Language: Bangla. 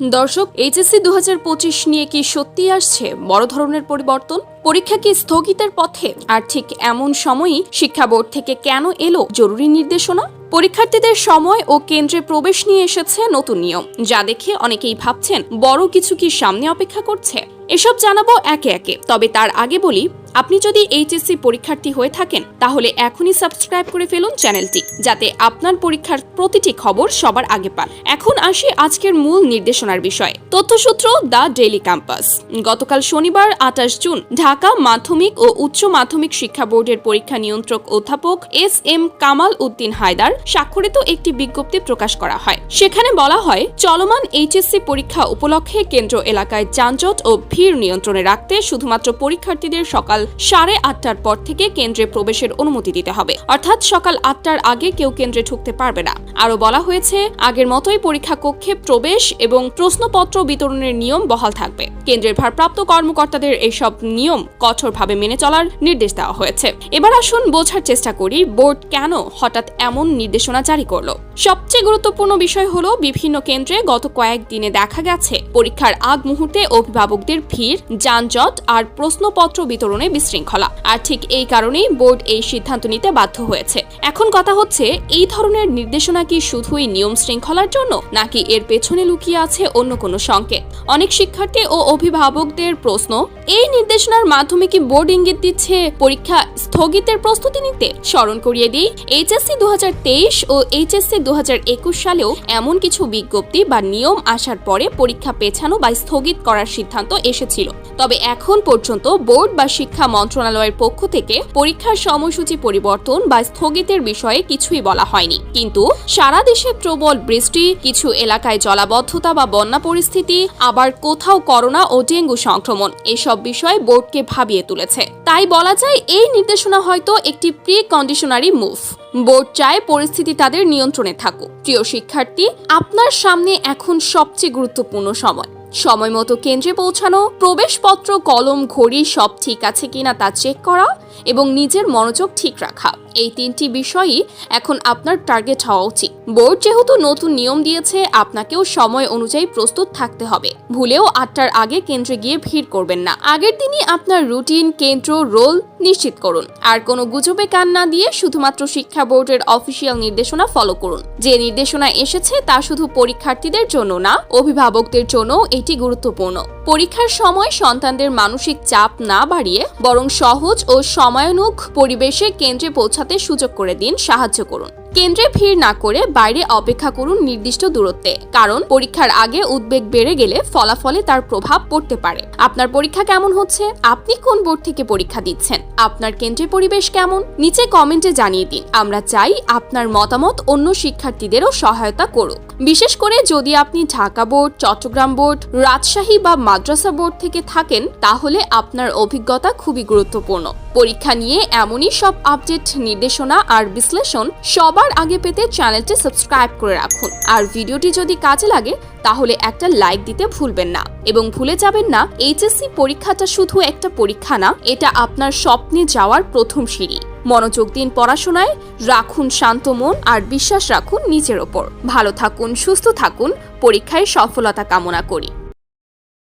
দর্শক, এইচএসসি দু হাজার পঁচিশ নিয়ে কি সত্যি আসছে বড় ধরনের পরিবর্তন? পরীক্ষা কি স্থগিতের পথে? আর ঠিক এমন সময়ই শিক্ষা বোর্ড থেকে কেন এলো জরুরি নির্দেশনা? পরীক্ষার্থীদের সময় ও কেন্দ্রে প্রবেশ নিয়ে এসেছে নতুন নিয়ম, যা দেখে অনেকেই ভাবছেন, বড় কিছু কি সামনে অপেক্ষা করছে? এসব জানাব একে একে, তবে তার আগে বলি আপনি যদি এইচএসসি পরীক্ষার্থী হয়ে থাকেন, তাহলে এখনই সাবস্ক্রাইব করে ফেলুন চ্যানেলটি, যাতে আপনার পরীক্ষার প্রতিটি খবর সবার আগে পান। এখন আসি আজকের মূল নির্দেশনার বিষয়ে। তথ্যসূত্র দ্য ডেইলি ক্যাম্পাস গতকাল শনিবার আঠাশ জুন, ঢাকা মাধ্যমিক ও উচ্চ মাধ্যমিক শিক্ষা বোর্ডের পরীক্ষা নিয়ন্ত্রক অধ্যাপক এস এম কামাল উদ্দিন হায়দার স্বাক্ষরিত একটি বিজ্ঞপ্তি প্রকাশ করা হয়। সেখানে বলা হয়, চলমান এইচএসসি পরীক্ষা উপলক্ষে কেন্দ্র এলাকায় যানজট ও ভিড় নিয়ন্ত্রণে রাখতে শুধুমাত্র পরীক্ষার্থীদের সকাল সাড়ে আটটার পর থেকে কেন্দ্রে প্রবেশের অনুমতি দিতে হবে। অর্থাৎ সকাল আটটার আগে কেউ কেন্দ্রে ঢুকতে পারবে না। আরও বলা হয়েছে, আগের মতোই পরীক্ষা কক্ষে প্রবেশ এবং প্রশ্নপত্র বিতরণের নিয়ম বহাল থাকবে। কেন্দ্রের ভারপ্রাপ্ত কর্মকর্তাদের এইসব নিয়ম কঠোরভাবে মেনে চলার নির্দেশ দেওয়া হয়েছে। এবার আসুন বোঝার চেষ্টা করি, বোর্ড কেন হঠাৎ এমন নির্দেশনা জারি করল? সবচেয়ে গুরুত্বপূর্ণ বিষয় হলো, বিভিন্ন কেন্দ্রে গত কয়েকদিনে দেখা গেছে, পরীক্ষার আগ মুহূর্তে অভিভাবকদের ভিড়, যানজট আর প্রশ্নপত্র বিতরণে বিশৃঙ্খলা। আর ঠিক এই কারণেই বোর্ড এই সিদ্ধান্ত নিতে বাধ্য হয়েছে। এখন কথা হচ্ছে, এই ধরনের নির্দেশনা কি শুধুই নিয়ম শৃঙ্খলার জন্য, নাকি এর পেছনে লুকিয়ে আছে অন্য কোনো সংকেত? অনেক শিক্ষার্থী ও অভিভাবকদের প্রশ্ন, এই নির্দেশনার মাধ্যমে কি বোর্ড ইঙ্গিত দিচ্ছে পরীক্ষা স্থগিতের প্রস্তুতি নিতে? স্মরণ করিয়ে দিই, এইচএসসি দু ও এইচএসসি দু সালেও এমন কিছু বিজ্ঞপ্তি বা নিয়ম আসার পরে পরীক্ষা পেছানো বা স্থগিত করার সিদ্ধান্ত এসেছিল। তবে এখন পর্যন্ত বোর্ড বা শিক্ষা মন্ত্রণালয়ের পক্ষ থেকে পরীক্ষার সময়সূচি পরিবর্তন বা স্থগিতের বিষয়ে কিছুই বলা হয়নি। কিন্তু সারা দেশে প্রবল বৃষ্টি, কিছু এলাকায় জলাবদ্ধতা বা বন্যা পরিস্থিতি, আবার কোথাও করোনা ও ডেঙ্গু সংক্রমণ এসব বিষয় বোর্ডকে ভাবিয়ে তুলেছে। তাই বলা যায় এই নির্দেশনা হয়তো একটি প্রি কন্ডিশনারি মুভ। বোর্ড চায় পরিস্থিতি তাদের নিয়ন্ত্রণে থাকুক। প্রিয় শিক্ষার্থী, আপনার সামনে এখন সবচেয়ে গুরুত্বপূর্ণ সময়। সময় মতো কেন্দ্রে পৌঁছানো, প্রবেশপত্র, কলম, ঘড়ি সব ঠিক আছে কিনা তা চেক করা এবং নিজের মনোযোগ ঠিক রাখা। এই তিনটি বিষয়ই এখন আপনার টার্গেট হওয়া উচিত। বোর্ড যেহেতু নতুন নিয়ম দিয়েছে, আপনাকেও সময় অনুযায়ী প্রস্তুত থাকতে হবে। ভুলেও আটটার আগে কেন্দ্রে গিয়ে ভিড় করবেন না। আগের দিনই আপনার রুটিন কেন্দ্র রোল নিশ্চিত করুন। আর কোনো গুজবে কান না দিয়ে শুধুমাত্র শিক্ষা বোর্ডের অফিসিয়াল নির্দেশনা ফলো করুন। যে নির্দেশনা এসেছে তা শুধু পরীক্ষার্থীদের জন্য না, অভিভাবকদের জন্য এটি গুরুত্বপূর্ণ। পরীক্ষার সময় সন্তানদের মানসিক চাপ না বাড়িয়ে বরং সহজ ও সময়ানুক পরিবেশে কেন্দ্রে পৌঁছাতে সুযোগ করে দিন, সাহায্য করুন। কেন্দ্রে ভিড় না করে বাইরে অপেক্ষা করুন নির্দিষ্ট দূরত্বে, কারণ পরীক্ষার আগে উদ্বেগ বেড়ে গেলে ফলাফলে তার প্রভাব পড়তে পারে। আপনার পরীক্ষা কেমন হচ্ছে? আপনি কোন বোর্ড থেকে পরীক্ষা দিচ্ছেন? আপনার কেন্দ্রে পরিবেশ কেমন? নিচে কমেন্টে জানিয়ে দিন। আমরা চাই আপনার মতামত অন্য শিক্ষার্থীদেরও সহায়তা করুক। বিশেষ করে যদি আপনি ঢাকা বোর্ড, চট্টগ্রাম বোর্ড, রাজশাহী বা মাদ্রাসা বোর্ড থেকে থাকেন, তাহলে আপনার অভিজ্ঞতা খুবই গুরুত্বপূর্ণ। পরীক্ষা নিয়ে এমনই সব আপডেট, নির্দেশনা আর বিশ্লেষণ সবার আগে পেতে চ্যানেলটি সাবস্ক্রাইব করে রাখুন। আর ভিডিওটি যদি কাজে লাগে, তাহলে একটা লাইক দিতে ভুলবেন না। এবং ভুলে যাবেন না, এইচএসসি পরীক্ষাটা শুধু একটা পরীক্ষা না, এটা আপনার স্বপ্নে যাওয়ার প্রথম সিঁড়ি। মনোযোগ দিন পড়াশোনায়, রাখুন শান্ত মন আর বিশ্বাস রাখুন নিজের ওপর। ভালো থাকুন, সুস্থ থাকুন, পরীক্ষায় সফলতা কামনা করি।